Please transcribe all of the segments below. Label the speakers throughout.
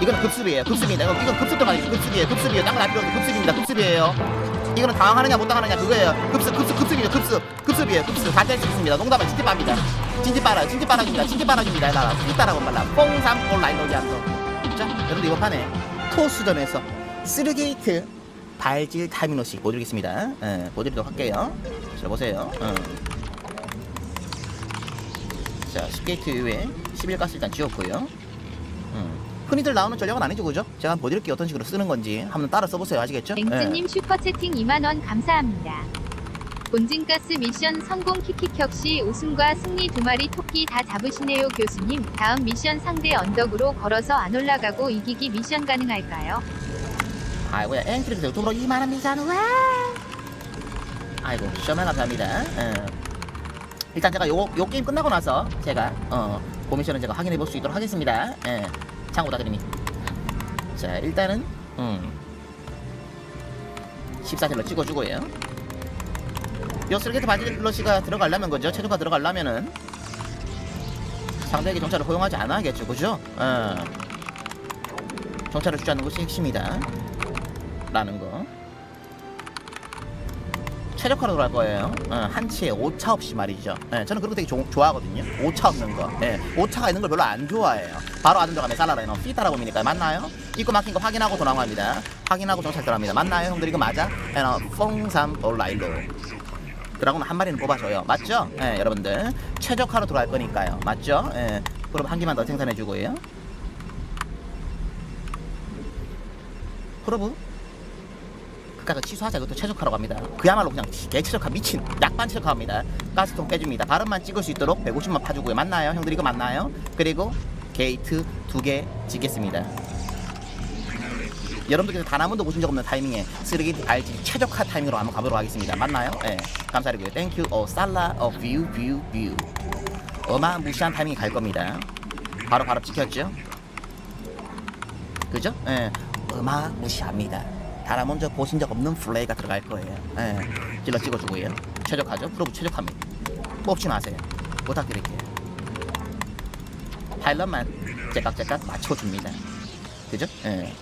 Speaker 1: 이거는 급습이에요. 급습입니다. 이거 이건 급습 들어가요. 급습이에요. 급습이에요. 딴거다 필요 없는 급습입니다. 급습이에요. 이거는 당황하느냐 못 당하느냐 그거예요. 급습 급습 급습이죠. 급습 급습이에요. 급습 다뗄 수 있습니다. 농담은 진짜 빱니다. 진지 빨아요. 진지 빨아줍니다. 진지 빨아줍니다. 나라 삐따라고 말라. 뽕삼 온라인 로지 안도. 자, 여러분들 이번 판에 토수전에서 쓰르게이트 발질 타미노씩 보여드리겠습니다. 예, 보여드리도록 할게요. 자, 보세요. 어. 자, 10게이트 이후에 11가스 일단 지웠고요. 음. 흔히들 나오는 전략은 아니죠, 그죠? 제가 한번 보여드릴게요. 어떤 식으로 쓰는 건지 한번 따라 써보세요. 아시겠죠? 예.
Speaker 2: 앵즈님 슈퍼채팅 2만원 감사합니다. 본진가스 미션 성공 킥킥 시 우승과 승리 두 마리 토끼 다 잡으시네요 교수님. 다음 미션 상대 언덕으로 걸어서 안 올라가고 이기기 미션 가능할까요?
Speaker 1: 아이고야, 엔트리에서 유튜브로 2만원 미산, 와! 아이고, 시험에 감사합니다. 예. 일단 제가 요, 요 게임 끝나고 나서 제가, 어, 고미션은 제가 확인해 볼 수 있도록 하겠습니다. 예. 부탁드립니다. 자, 일단은, 음. 14셀로 찍어주고요. 요 슬게트 바질러시가 들어가려면 거죠. 최종가 들어가려면은 상대에게 정찰을 허용하지 않아야겠죠. 그죠? 어. 정찰을 주지 않는 것이 핵심이다. 라는 거. 최적화로 들어갈 거예요. 어, 한치에 오차 없이 말이죠. 예, 저는 그런 거 되게 조- 좋아하거든요. 오차 없는 거. 예, 오차가 있는 걸 별로 안 좋아해요. 바로 안 들어가면 살라라는 피타라고 봅니까? 맞나요? 입고 막힌 거 확인하고 도망 갑니다. 확인하고 정찰 들어갑니다. 맞나요? 형들 이거 맞아? 예, 어, 뽕삼 올라일로. 드라곤 한 마리는 뽑아줘요. 맞죠? 예, 여러분들. 최적화로 들어갈 거니까요. 맞죠? 예, 그럼 한 개만 더 생산해 주고요. 프로브 그까지 취소하자. 그것도 최적화라고 합니다. 그야말로 그냥 개최적화 미친 약반 최적화입니다. 가스통 빼줍니다. 발음만 찍을 수 있도록 150만 파주고요 맞나요? 형들 이거 맞나요? 그리고 게이트 두 개 짓겠습니다. 여러분들께서 단 한 번도 보신 적 없는 타이밍에 쓰레기 알지 최적화 타이밍으로 한번 가보도록 하겠습니다. 맞나요? 예. 감사드리고요. 땡큐 어 살라 어 뷰 뷰 뷰 어마무시한 타이밍이 갈 겁니다. 바로 바로 찍혔죠? 그죠? 예. 어마무시합니다. 다라 먼저 보신 적 없는 플레이가 들어갈 거예요. 예. 찔러 찍어주고요. 최적화죠. 프로브 최적화입니다. 뽑지 마세요. 부탁드릴게요. 파일럿만 제깍제깍 맞춰줍니다. 그죠? 예.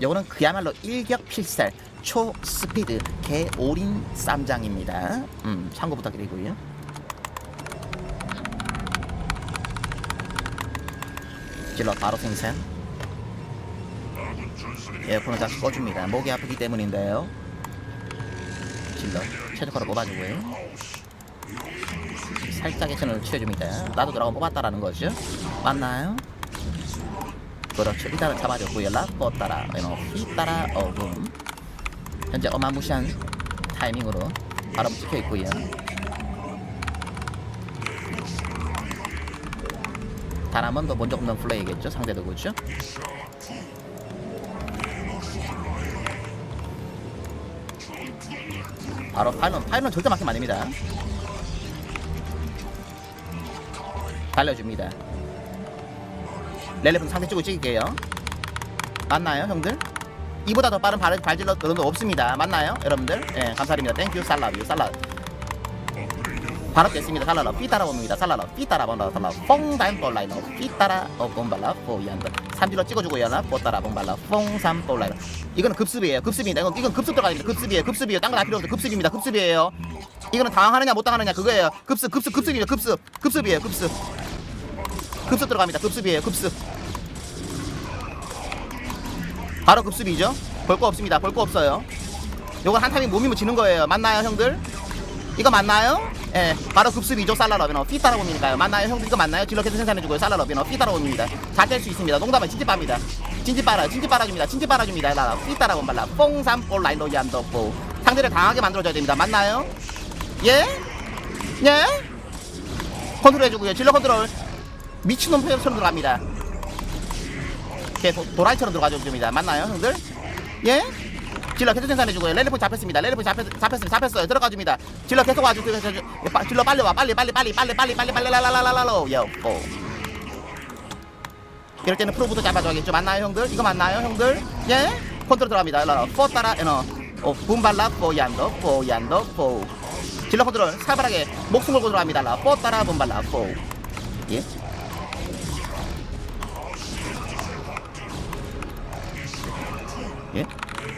Speaker 1: 요거는 그야말로 일격 필살 초스피드 개올인 쌈장입니다. 음, 참고 부탁드리고요. 찔러 바로 생산. 에어컨을 다시 꺼줍니다. 목이 아프기 때문인데요. 질러 최적화로 뽑아주고요. 살짝 액션을 취해줍니다. 나도 드라곤 뽑았다라는 거죠. 맞나요? 그렇죠. 일단은 잡아줬고요. 라포 따라, 에너 휘 따라 어금. 현재 어마무시한 타이밍으로 바로 찍혀 있고요. 단 한 번도 본 적 없는 플레이겠죠. 상대도 그렇죠. 바로 파일럿 파일럿 절대 막히면 안됩니다. 달려줍니다. 렐레분 상대 쪽으로 찍을게요. 맞나요 형들? 이보다 더 빠른 발, 발질럿 그런 거 없습니다. 맞나요 여러분들? 예 감사드립니다. 땡큐 살라뷰 살라 바로 됐습니다. 살라라 삐 따라봅니다. 살라라 삐 따라본다. 살라 뽕다임 볼라이너. 삐 따라 어 본발라 포이안다 삼질러 찍어주고요 나 뽀따라 본발라 뽕삼 볼라이너. 이거는 급습이에요. 급습입니다. 이건, 이건 급습 들어가야 됩니다. 급습이에요. 급습이에요. 딴거다 필요 없어요. 급습입니다. 급습이에요. 이거는 당황하느냐 못 당하느냐 그거예요. 급습 급습 급습이죠 급습. 급습이에요. 급습. 급습 들어갑니다. 급습이에요. 급습. 바로 급습이죠? 볼 거 없습니다. 볼 거 없어요. 요건 한 타이밍 몸이면 지는 거예요. 맞나요 형들? 이거 맞나요? 예, 바로 급습이죠 살라러비너 피 따라옵니까요? 맞나요? 형들 이거 맞나요? 질러캐서 생산해주고요. 살라러비너 피 따라옵니다? 잘될수 있습니다. 농담은 진지 빠입니다. 진지 빨아요 진지 빨아줍니다. 진지 빨아줍니다. 라라. 피 따라온 발라? 뽕삼 올라인 로이 안더포 상대를 당하게 만들어줘야 됩니다. 맞나요? 예? 예? 컨트롤 해주고요. 질러 컨트롤. 미친놈 표현처럼 들어갑니다. 도, 도라이처럼 들어가죠 됩니다. 맞나요 형들? 예? 질러 계속 생산해주고요. 렐리포 잡혔습니다. 렐리포 잡혔, 잡혔습니다. 잡혔어요. 들어가줍니다. 질러 계속 와주세요 질러 빨리 와. 빨리 빨리 빨리 빨리 빨리 빨리 빨리 라라라라라로. 여포 이럴 때는 프로부터 잡아줘야겠죠. 맞나요 형들? 이거 맞나요 형들? 예? 컨트롤 들어갑니다. 라라. 포 따라 에너 어 분발라. 포얀더 포얀더 포. 질러 컨트롤. 살벌하게 목숨 걸고 들어갑니다. 라포 따라 분발라. 포. 예? 예?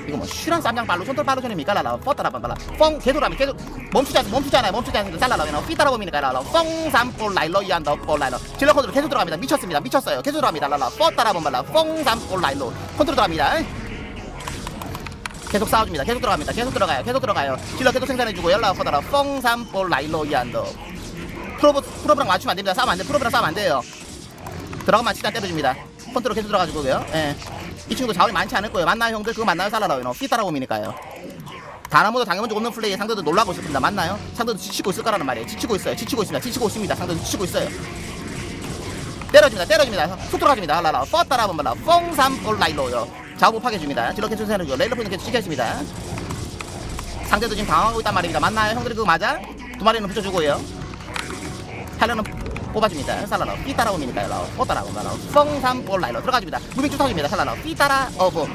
Speaker 1: 이거 뭐 슈란 쌈장 발로 손톱 발로 전입니까 라라 뻗다라 반발라 뻥 계속하면 계속 멈추지 않 멈추지 않아요. 멈추지 않는데 살라라 삐따라 봅니까 라라 뻥삼볼 라일로 이한다 볼 라일로 질러 컨트롤 계속 들어갑니다. 미쳤습니다. 미쳤어요. 계속 들어갑니다. 라라 뻗다라 반발라 뻥삼볼 라일로 컨트롤 들어갑니다. 계속 싸워줍니다. 계속 들어갑니다. 계속 들어가요. 계속 들어가요. 질러 계속 생산해주고 연락 퍼다라 뻥삼볼 라일로 이한다 프로브 프로브랑 맞추면 안 됩니다. 싸우면 안 돼. 프로브랑 싸우면 안 돼요. 들어가면 치단 때려줍니다. 컨트롤 계속 들어가지고요. 예. 이 친구도 자원이 많지 않을 거예요. 맞나요 형들? 그거 맞나요? 살라라요. 단한 번도 당해본 적 없는 플레이에 상대도 놀라고 있습니다. 맞나요? 상대도 지치고 있을 거라는 말이에요. 지치고 있어요. 지치고 있습니다. 지치고 있습니다. 상대도 지치고 있어요. 때려줍니다. 때려줍니다. 속 들어가줍니다. 할라라. 뻗 따라 본발라. 뽕삼 올라일로요. 좌우 파괴줍니다. 이렇게 주세요. 레일러 포인트 계속 지켜줍니다. 상대도 지금 당황하고 있단 말입니다. 맞나요? 형들이 그거 맞아? 두 마리는 붙여주고요. 헬러는 뽑아줍니다 살라라 삐따라 옴이니까요 라오 뻗따라 본발라 뽕삼 올라일로 들어가줍니다 무빙 쫓아줍니다 살라라 삐따라 어부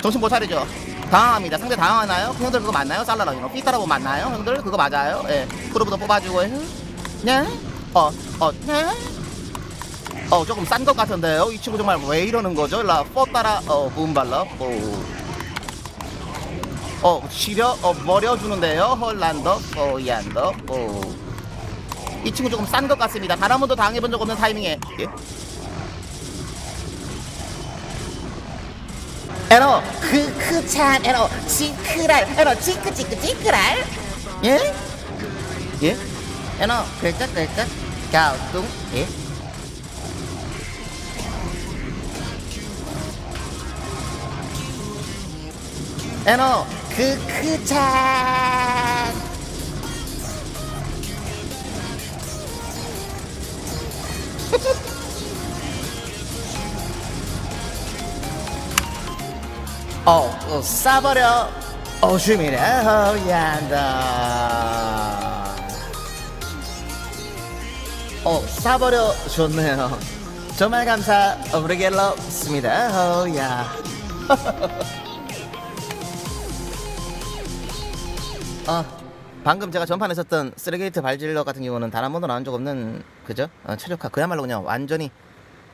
Speaker 1: 정신 못 차리죠 당황합니다 상대 당황하나요? 형들 그거 맞나요? 이거 삐따라 보 맞나요? 형들 그거 맞아요? 예 프로부터 뽑아주고 네? 어? 어? 네? 어 조금 싼 것 같은데요 이 친구 정말 왜 이러는 거죠? 라어 붐발라 어. 어 시려 어 버려주는데요 헐란더 어 이안더 어 이 친구 조금 싼 것 같습니다. 번도 당해본 적 없는 타이밍에. 예? 에러. 크크찬 에러. 지크랄. 에러 지크 지크 지크랄. 예? 예? 에러 글쩍 글쩍 갸우뚱. 예? 에러. 크크찬 어, 어 싸버려. 오shum이라 허얀다. 어 싸버려 좋네요. 정말 감사. 오브리겔럽습니다. 허야. 어 방금 제가 전판에 썼던 쓰레게이트 발질러 같은 경우는 단 한 번도 나온 적 없는 그죠? 어, 최적화 그야말로 그냥 완전히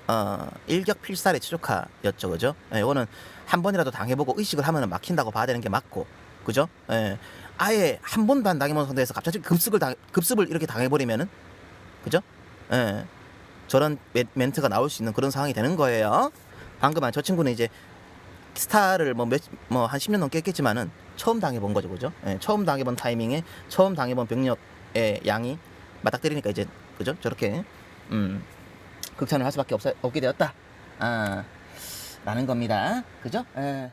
Speaker 1: 어, 일격 필살의 최적화였죠, 그죠? 예, 이거는 한 번이라도 당해보고 의식을 하면 막힌다고 봐야 되는 게 맞고, 그죠? 예, 아예 한 번도 안 당해본 상태에서 갑자기 급습을 당, 급습을 이렇게 당해버리면은, 그죠? 예, 저런 멘, 멘트가 나올 수 있는 그런 상황이 되는 거예요. 방금 저 친구는 이제 스타를 뭐 몇 뭐 한 10년 넘게 했겠지만은 처음 당해본 거죠, 그죠? 예, 처음 당해본 타이밍에 처음 당해본 병력의 양이 맞닥뜨리니까 이제 그죠? 저렇게 음. 극찬을 할 수밖에 없, 없게 되었다. 아, 라는 겁니다. 그죠? 예.